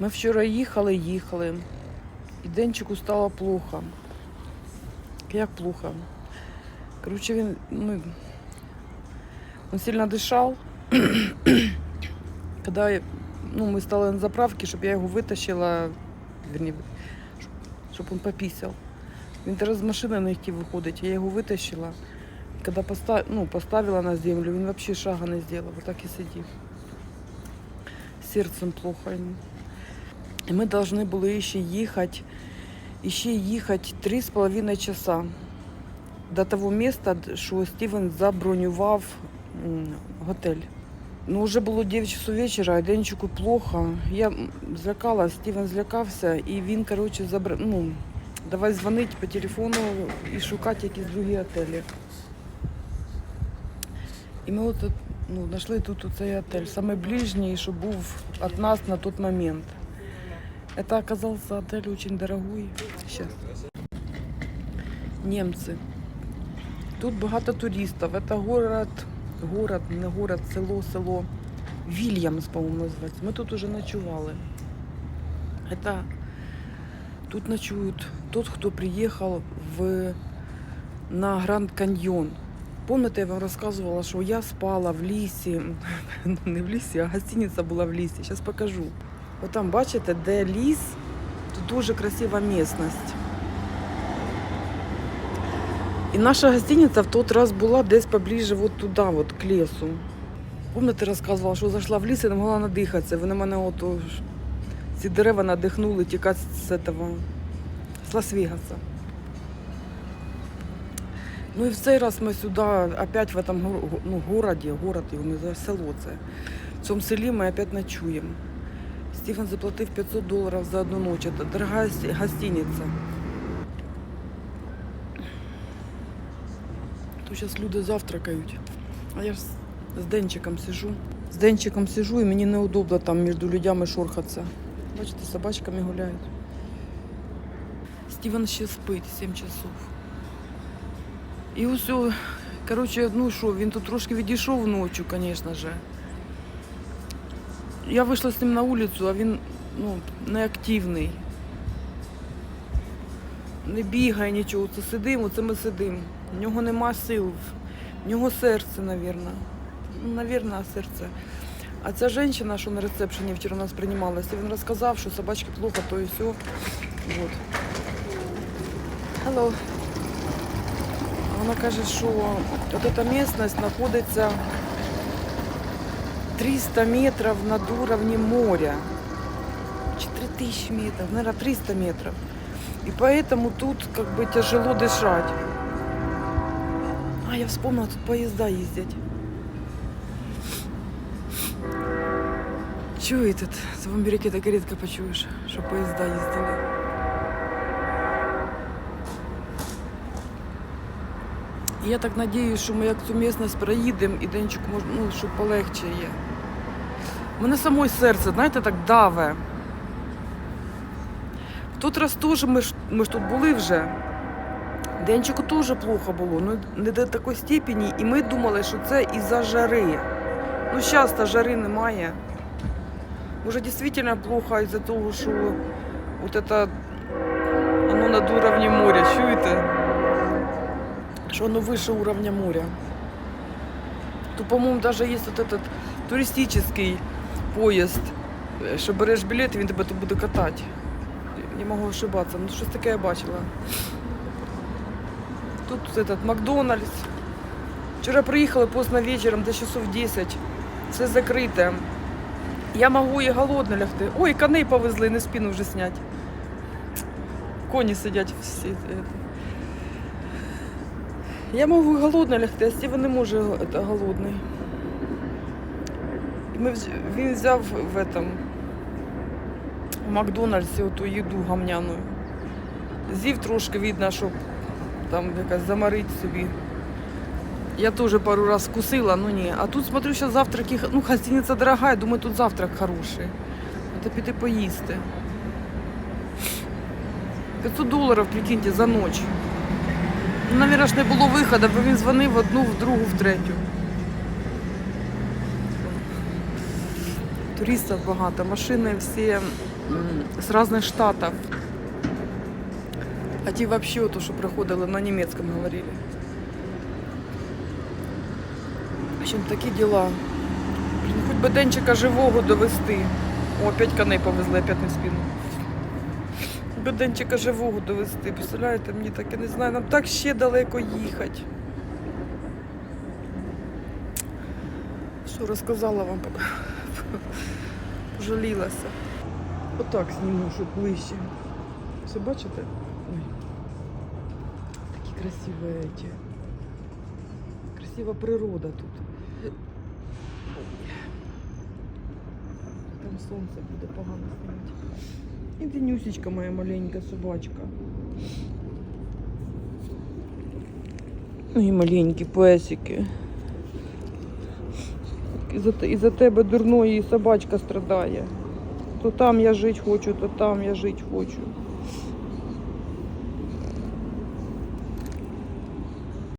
Ми вчора їхали, їхали. І Денчику стало плохо. Як плохо? Короче, він, ну, він сильно дишав. Когда ну, ми стали на заправці, щоб я його витащила, щоб він попісяв. Він зараз з машини не хотів виходити, я його витащила. Когда поста... ну, поставила на землю, він взагалі шага не зробив, отак і сидів. Серцем плохо йому. І ми повинні були ще їхати, ще їхати три з половиною часа до того міста, що Стівен забронював готель. Ну, вже було 9 часов вечора, а Денчику плохо. Я м, злякалась, Стівен злякався, і він, коротше, забр... ну, давай дзвонити по телефону і шукати якісь другі отелі. І ми от, ну, знайшли тут цей отель, самий ближній, що був від нас на той момент. Это оказался отель очень дорогой. Сейчас. Немцы. Тут багато туристів. Это город, город, не город, село, село. Вільямс, по-моєму, називається. Ми тут уже ночували. Это тут ночують тот, хто приїхав в, на Гранд Каньйон. Помните, я вам розказувала, що я спала в лісі. Ну, не в лісі, а гостиниця була в лісі. Зараз покажу. Отам, бачите, де ліс, тут дуже красива місцевість. І наша гостиниця в той раз була десь поближе от туди, от, к лісу. Помните, розказувала, що зайшла в ліс і не могла надихатися. Вони мене от, ці дерева надихнули тікати з этого, з Лас-Вегаса. Ну і в цей раз ми сюди, опять в этом ну, городі, город, село це. В цьому селі ми опять ночуємо. Стефан заплатив 500 долларов за одну ночь. Это дорогая гостиница. Тут зараз люди завтракають. А я ж з Денчиком сижу. З Денчиком сижу і мені неудобно там між людьми шорхатися. Бачите, собачками гуляють. Стівен ще спить 7 часов. І ось, коротше, ну що, він тут трошки відійшов ночі, звісно же. Я вийшла з ним на вулицю, а він ну, неактивний. Не бігає нічого. Це сидимо, це ми сидимо. В нього нема сил. В нього серце. Ну, навірно, серце. А ця жінка, що на ресепшені вчора нас приймалася, він розказав, що собачки плохо, то і все. Вот. Hello. Вона каже, що от ця місцевість знаходиться 300 метров над уровнем моря. Чи 3000 метров, наверное, 300 метров. И поэтому тут как бы тяжело дышать. А, я вспомнила, тут поезда ездят. Чую этот, в Америке так редко почуешь, что поезда ездили. Я так надіюсь, що ми як цю місцевість проїдемо і денчик мож, ну, щоб полегче є. Мене самої серце, знаєте, так даве. В Тут раз теж ми ж, ми ж тут були вже. Денчику теж плохо було, ну не до такої степені. І ми думали, що це із-за жари. Ну, зараз та жари немає. Може, дійсно плохо із-за того, що от это, воно над уровнем моря? Що воно вище уровня моря. То, по-моєму, навіть є вот этот туристичний поїзд, е, що береш білет, він тебе тут буде катати. Не можу ошибатися, ну щось таке я бачила. Тут этот Макдональдс. Вчора приїхали поздно вечором, до часов 10. Все закрите. Я можу і голодно лягти. Ой, коней повезли, не спину вже зняти. Коні сидять всі. Я можу і голодно лягти, а Стівен не може голодний. Ми він взяв в этом в Макдональдсі оту їду гамняну. З'їв трошки видно, що там якась замарить собі. Я теж пару раз кусила, ну ні. А тут смотрю, що завтраки, ну, гостиниця дорога, думаю, тут завтрак хороший. Треба піти поїсти. 500 доларів, прикиньте, за ніч. Навірно, ж не було виходу, бо він дзвонив в одну, в другу, в третю. Туристів багато, машини всі з різних штатів. А ті взагалі, то, що приходили, на німецькому говорили. В общем, такі діла. Хоч би денчика живого довести. О, опять коней повезли, опять не спину. Би денчика живого довести, представляєте, мені так я не знаю, нам так ще далеко їхати. Що розказала вам, пожалілася. Отак зніму, щоб ближче. Все бачите? Ой. Такі красиві эти. Красива природа тут. Там сонце буде погано знімати. І Денюсечка моя маленька собачка. Ну і маленькі песики. І за, і за тебе дурної собачка страдає. То там я жити хочу, то там я жити хочу.